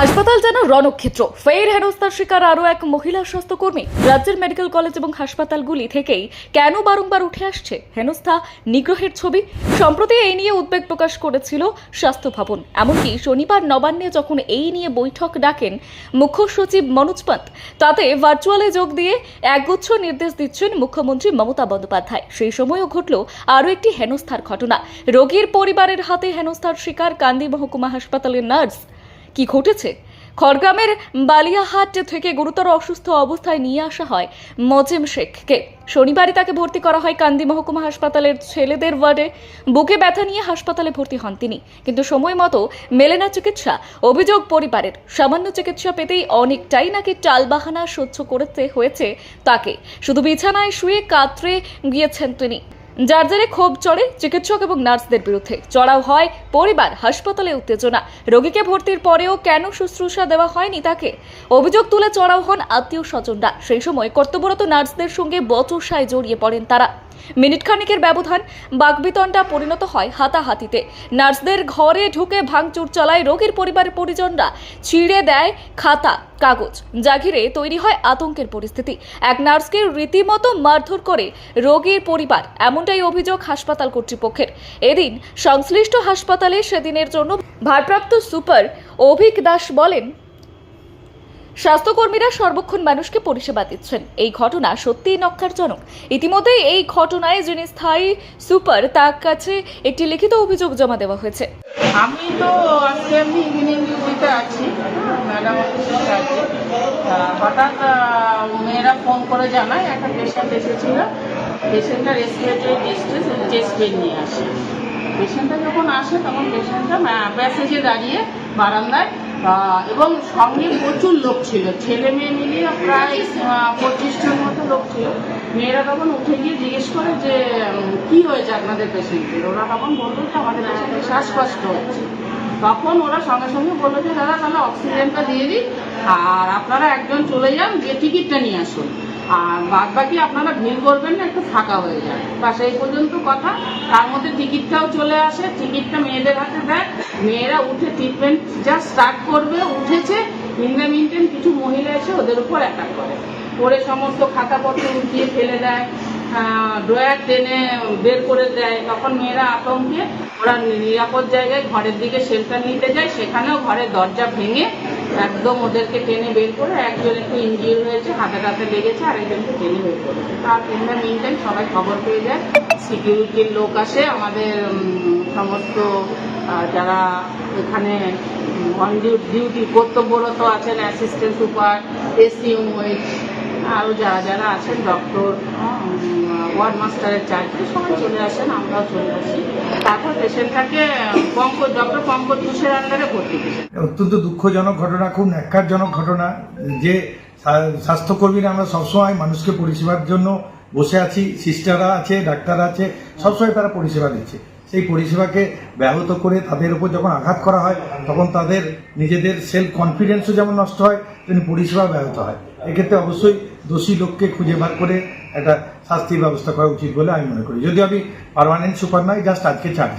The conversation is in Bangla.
হাসপাতাল যেন রণক্ষেত্র। ফের হেনস্থার শিকার আরও এক মহিলা স্বাস্থ্যকর্মী। রাজ্যের মেডিকেল কলেজ এবং হাসপাতালগুলি থেকেই কেন বারংবার উঠে আসছে? হেনস্থা, নিগ্রহের ছবি, সম্প্রতি এই নিয়ে উদ্বেগ প্রকাশ করেছিল স্বাস্থ্য ভবন। এমনকি শনিবার নবান্নে যখন এই নিয়ে বৈঠক ডাকেন মুখ্য সচিব মনোজ পান্ত, তাতে ভার্চুয়ালে যোগ দিয়ে একগুচ্ছ নির্দেশ দিচ্ছেন মুখ্যমন্ত্রী মমতা বন্দ্যোপাধ্যায়। সেই সময়ও ঘটল আরও একটি হেনস্থার ঘটনা। রোগীর পরিবারের হাতে হেনস্থার শিকার কান্দি মহকুমা হাসপাতালের নার্স কি ঘটেছে? খড়গ্রামের বালিয়াহাট থেকে গুরুতর অসুস্থ অবস্থায় নিয়ে আসা হয় মজিম শেখকে। শনিবারই তাকে ভর্তি করা হয় কান্দি মহকুমা হাসপাতালের ছেলেদের ওয়ার্ডে। বুকে ব্যথা নিয়ে হাসপাতালে ভর্তি হন তিনি। কিন্তু সময় মতো মেলে না চিকিৎসা। অভিযোগ পরিবারের। সামান্য চিকিৎসা পেতেই অনেকটাই নাকি টালবাহানা সহ্য করতে হয়েছে তাকে। শুধু বিছানায় শুয়ে কাতরে গিয়েছেন তিনি। যার জেরে ক্ষোভ চড়ে চিকিৎসক এবং নার্সদের বিরুদ্ধে। চড়াও হয় পরিবার, হাসপাতালে উত্তেজনা। রোগীকে ভর্তির পরেও কেন শুশ্রূষা দেওয়া হয়নি তাকে? অভিযোগ তুলে চড়াও হন আত্মীয় স্বজনরা। সেই সময় কর্তব্যরত নার্সদের সঙ্গে বচসায় জড়িয়ে পড়েন তারা। মিনিট খানিকের ব্যবধান বাগবিতণ্ডা পরিণত হয় হাতাহাতিতে। নার্সদের ঘরে ঢুকে ভাঙচুর চালায় রোগীর পরিবারের পরিজনরা। ছিঁড়ে দেয় খাতা, কাগজ। যা ঘিরে তৈরি হয় আতঙ্কের পরিস্থিতি। এক নার্সকে রীতিমতো মারধর করে রোগীর পরিবার, এমনটাই অভিযোগ হাসপাতাল কর্তৃপক্ষের। এদিন সংশ্লিষ্ট হাসপাতালে সেদিনের জন্য ভারপ্রাপ্ত সুপার অভিক দাস বলেন স্বাস্থ্যকর্মীরা সর্বক্ষণ মানুষকে পরিষেবা দিচ্ছেন। এই ঘটনা সত্যিই নক্কারজনক। ইতিমধ্যে এই ঘটনায় যিনি স্থায়ী সুপার, তার কাছে একটি লিখিত অভিযোগ জমা দেওয়া হয়েছে। আমি তো আজকে এমনি ইভিনিং ডিউটিতে আছি ম্যাডাম অফিসে আছি। হঠাৎ মেয়েরা ফোন করে জানায়, একটা পেশেন্ট এসেছিল। পেশেন্টটা রেসপিরেটরি ডিস্ট্রেস চেস্ট পেন নিয়ে আসে। পেশেন্টটা যখন আসে, তখন পেশেন্টটা প্যাসেজে দাঁড়িয়ে বারান্দায় এবং সঙ্গে প্রচুর লোক ছিল। ছেলে মেয়ে মিলিয়ে প্রায় পঁচিশ জন মতো লোক ছিল। মেয়েরা তখন উঠে গিয়ে জিজ্ঞেস করে যে কি হয়েছে আপনাদের পেশেন্টের? ওরা তখন বলল যে, আমাদের পেশেন্টের শ্বাসকষ্ট হচ্ছে। তখন ওরা সঙ্গে সঙ্গে বলল যে, দাদা, তাহলে অক্সিজেনটা দিয়ে দিই আর আপনারা একজন চলে যান যে টিকিটটা নিয়ে আসুন। আর বাদ বাকি আপনারা ভিড় করবেন না, একটু ফাঁকা হয়ে যায় বাস এই পর্যন্ত কথা। তার মধ্যে টিকিটটাও চলে আসে। টিকিটটা মেয়েদের হাতে দেয় মেয়েরা উঠে ট্রিটমেন্ট জাস্ট স্টার্ট করবে, উঠেছে। ইন দ্য কিছু মহিলা এসে ওদের উপর অ্যাটাক করে। করে সমস্ত খাতাপত্র উঠিয়ে ফেলে দেয়। ড্রয়ার টেনে বের করে দেয়। তখন মেয়েরা আতঙ্কে ওরা নিরাপদ জায়গায় ঘরের দিকে শেল্টার নিতে যায়। সেখানেও ঘরের দরজা ভেঙে একদম ওদেরকে টেনে বের করে একজন একটু ইঞ্জিওর হয়েছে, হাতে টাতে লেগেছে আর একজনকে টেনে বের করেছে তার ইন দ্য মিন টাইম সবাই খবর পেয়ে যায় সিকিউরিটির লোক আসে, আমাদের সমস্ত যারা এখানে অন ডিউটি কর্তব্যরত আছেন অ্যাসিস্ট্যান্ট সুপার এসিউ আরও যারা যারা আছেন ডক্টর ওয়ার্ড মাস্টারের চার্জে সবাই চলে আসেন, আমরাও চলে আসি। তারপর পেশেন্টটাকে পঙ্কজ ডক্টর পঙ্কজ ঘোষের আন্ডারে ভর্তি অত্যন্ত দুঃখজনক ঘটনা, খুব ন্যাক্কারজনক ঘটনা, যে স্বাস্থ্যকর্মীরা আমরা সবসময় মানুষকে পরিষেবার জন্য বসে আছি সিস্টাররা আছে ডাক্তার আছে, সবসময় তারা পরিষেবা দিচ্ছে। সেই পরিষেবাকে ব্যাহত করে তাদের উপর যখন আঘাত করা হয়, তখন তাদের নিজেদের সেলফ কনফিডেন্সও যেমন নষ্ট হয়, তেমনি পরিষেবা ব্যাহত হয়। এক্ষেত্রে অবশ্যই দোষী লোককে খুঁজে বার করে একটা শাস্তির ব্যবস্থা করা উচিত বলে আমি মনে করি। যদি আমি পারমানেন্ট সুপার নয় জাস্ট আজকে চার্জ